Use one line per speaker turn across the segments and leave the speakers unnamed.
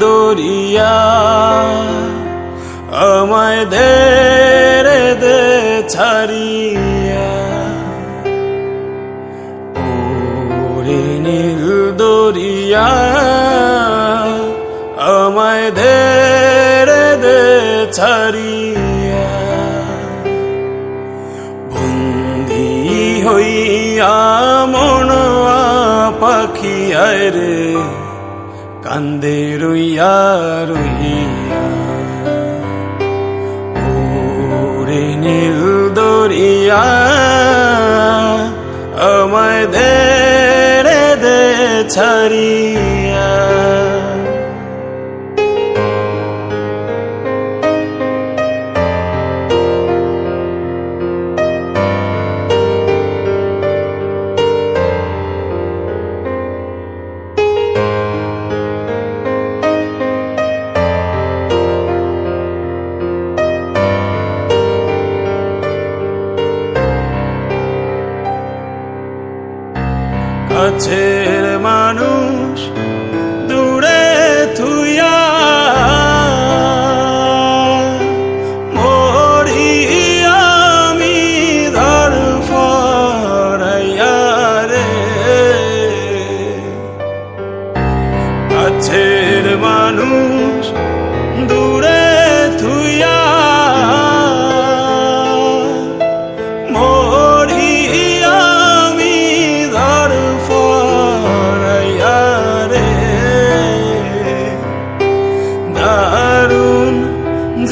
দরিয়া আমায় দে রে দে দরিয়া আমায় দে রে দে ছাড়িয়া। বন্দি হইয়া মনোয়া পাখি রে, কান্দে রইয়া রইয়া ওরে নীল দরিয়া দে কাছের মানুষ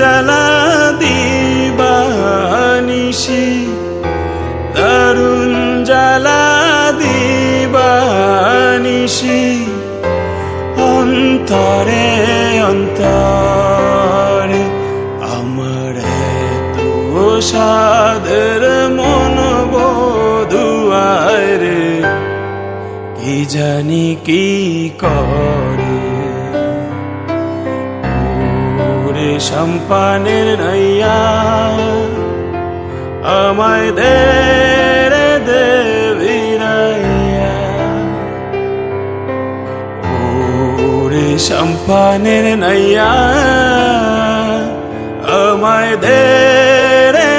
জ্বালা দিবানিসি দারুণ জ্বালা দিবানিসি অন্তরে অন্তরে আমার তো সাদের মন বধুয়ায় কি জানি কি করে ওরে সম্পানের নাইয়া আমায় দে রে দে সম্পানের নাইয়া আমায় দে রে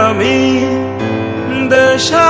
আমি দেশান্তরী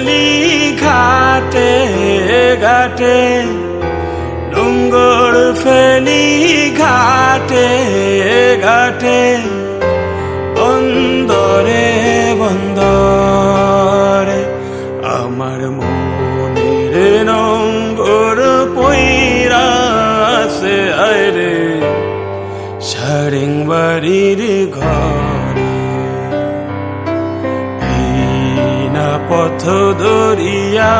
ফেলি ঘাটে ঘাটে নোংর ফেলি ঘাটে ঘাটে, বন্দরে বন্দরে। আমার মনের নঙ্গর পইরাছে আরে সারিং বাড়ির ঘরে। পথ দরিয়া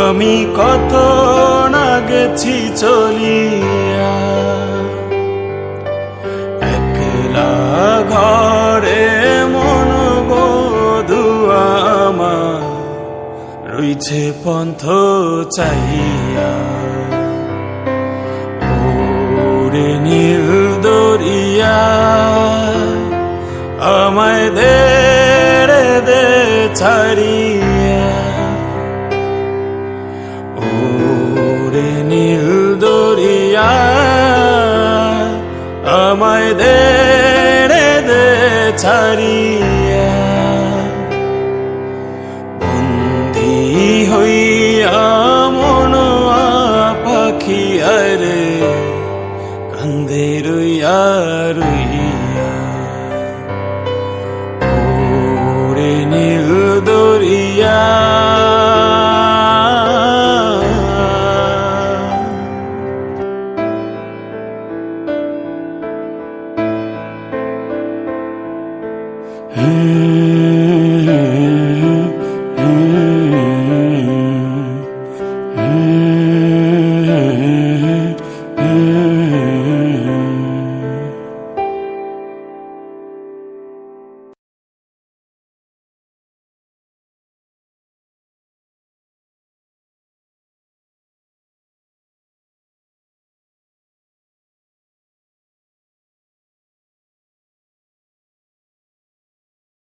আমি কত না গেছি চলিয়া। একলা ঘরে মন বধুয়ামা রইছে পন্থ চাহিয়া। ওরে নীল দরিয়া আমায় দে রে দে ছাড়িয়া ওরে নীল দরিয়া আমায় দে দে ছাড়িয়া। বন্দি হইয়া মন পাখি, আরে কান্দে রইয়া রইয়া। ওরে নীল দরিয়া